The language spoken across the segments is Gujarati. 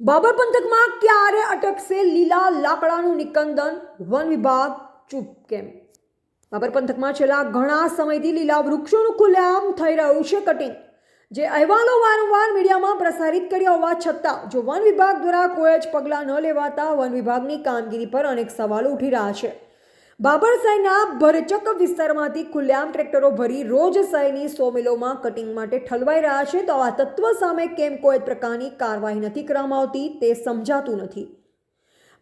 બાબર પંથકમાં ક્યારે અટકશે લીલા લાકડાનું નિકંદન? વન વિભાગ ચૂપ કેમ? બાબર પંથકમાં છેલ્લા ઘણા સમયથી લીલા વૃક્ષોનું ખુલ્લેઆમ થઈ રહ્યું છે કટિંગ. જે અહેવાલો વારંવાર મીડિયામાં પ્રસારિત કર્યા હોવા છતાં, જો વન વિભાગ દ્વારા કોઈ જ પગલાં ન લેવાતા વન વિભાગની કામગીરી પર અનેક સવાલો ઉઠી રહ્યા છે. બાબર શહેરના ભરચક વિસ્તારમાંથી ખુલ્લેઆમ ટ્રેક્ટરો ભરી રોજ સાઈની સો મિલોમાં કટિંગ માટે ઠલવાઈ રહ્યા છે, તો આ તત્વ સામે કેમ કોઈ પ્રકારની કાર્યવાહી નથી કરવામાં આવતી તે સમજાતું નથી.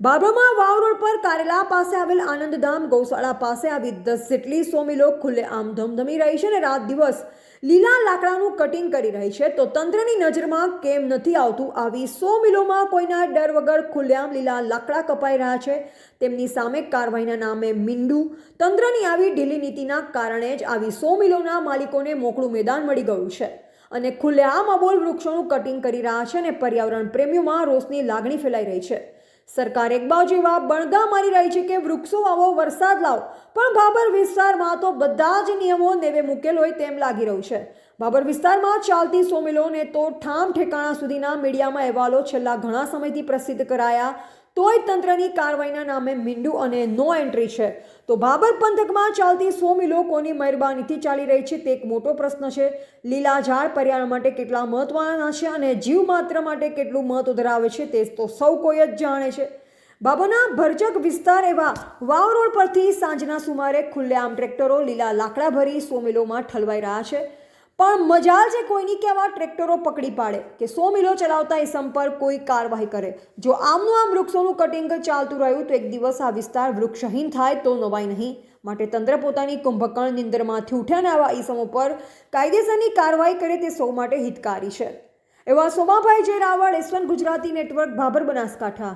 બાબરમાં વાવ રોડ પર કારેલા પાસે આવેલ આનંદધામ ગૌશાળા પાસે આવી દસ જેટલી સો મિલો ખુલ્લે આમ ધમધમી રહી છે અને રાત દિવસ લીલા લાકડાનું કટિંગ કરી રહી છે, તો તંત્રની નજરમાં કેમ નથી આવતું આવી સો મિલોમાં કોઈના ડર વગર ખુલ્લેઆમ લીલા લાકડા કપાઈ રહ્યા છે? તેમની સામે કાર્યવાહીના નામે મીંડું. તંત્રની આવી ઢીલી નીતિના કારણે જ આવી સો મિલોના માલિકોને મોકળું મેદાન મળી ગયું છે અને ખુલ્લેઆમ અબોલ વૃક્ષોનું કટિંગ કરી રહ્યા છે અને પર્યાવરણ પ્રેમીઓમાં રોષની લાગણી ફેલાઈ રહી છે. સરકાર એક બાજુ એવા બણગા મારી રહી છે કે વૃક્ષો વાવો, વરસાદ લાવો. પણ ભાબર વિસ્તારમાં તો બધા જ નિયમો નેવે મૂકેલ હોય તેમ લાગી રહ્યું છે. બાબર વિસ્તારમાં ચાલતી સોમિલોને તો ઠામ ઠેકાણા સુધીના મીડિયામાં અહેવાલો છેલ્લા ઘણા સમયથી પ્રસિદ્ધ કરાયા. તોય તંત્રની કાર્યવાહીના નામે મીંડું અને નો એન્ટ્રી છે. તો બાબર પંથકમાં ચાલતી સો મિલો કોની મહેરબાનીથી ચાલી રહી છે તે એક મોટો પ્રશ્ન છે. લીલા ઝાડ પર્યાવરણ માટે કેટલા મહત્વના છે અને જીવ માત્ર માટે કેટલું મહત્વ ધરાવે છે તે તો સૌ કોઈ જ જાણે છે. બાબરના ભરજક વિસ્તાર એવા વાવ રોડ પરથી સાંજના સુમારે ખુલ્લેઆમ ટ્રેક્ટરો લીલા લાકડા ભરી સોમિલોમાં ઠલવાઈ રહ્યા છે. પણ મજાલ છે કોઈની કે આવા ટ્રેક્ટરો પકડી પાડે કે સો મિલો ચલાવતા એ સંપર્ક કોઈ કાર્યવાહી કરે. જો આમનું આમ વૃક્ષોનું કટિંગ ચાલતું રહ્યું તો એક દિવસ આ વિસ્તાર વૃક્ષહીન થાય તો નવાય નહીં. માટે તંત્ર પોતાની કુંભકર્ણ નિંદરમાંથી ઉઠ્યા અને આવા ઈસમો પર કાયદેસરની કાર્યવાહી કરે તે સૌ માટે હિતકારી છે. એવા Somabhai J Raval S one Gujarati network, Bhabhar Banaskantha.